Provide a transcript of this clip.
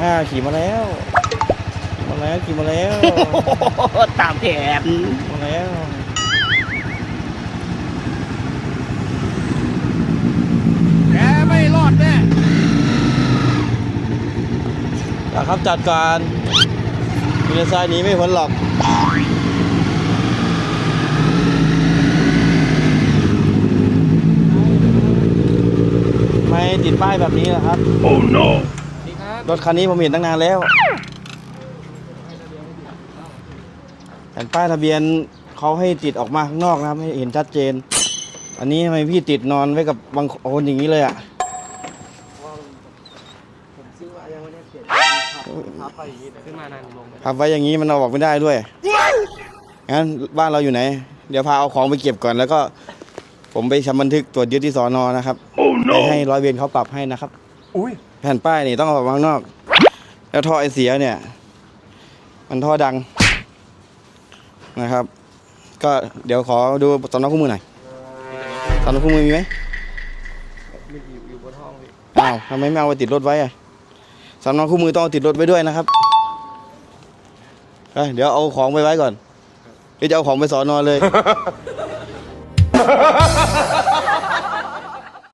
อ่าขี่มาแล้ว ขี่มาแล้วขี่มาแล้วตามแผนมาแล้วแกไม่รอดแน่ครับจัดการมีทรายหนีไม่พ้นหรอกไม่ติดป้ายแบบนี้นะครับ รถคันนี้ผมเห็นตั้งนานแล้วแผ่นป้ายทะเบียนเขาให้ติดออกมาข้างนอกนะครับ ให้เห็นชัดเจน อันนี้ทำไมพี่ติดนอนไว้กับบางคนอย่างนี้เลยอะขึ้นมานานลงพับไว้อย่างนี้มันเอาออกไม่ได้ด้วยงั้นบ้านเราอยู่ไหน เดี๋ยวพาเอาของไปเก็บก่อนแล้วก็ ผมไปทำบันทึกตรวจยึดที่สอนอนะครับ ให้ให้ร้อยเวรเขาปรับให้นะครับ อุ้ยแผ่นป้ายนี่ต้องเอาออกมาข้างนอก แล้วท่อไอเสียเนี่ย มันท่อดังนะครับ ก็เดี๋ยวขอดูสำนักคู่มือหน่อยสำนักคู่มือมีไหมมีอยู่อยู่บนห้องพี่อ้าวทำไมไม่เอาไปติดรถไว้อะสำนักคู่มือต้องเอาติดรถไว้ด้วยนะครับเอ้ยเดี๋ยวเอาของไปไว้ก่อนเดี๋ยวจะเอาของไปสอนอเลย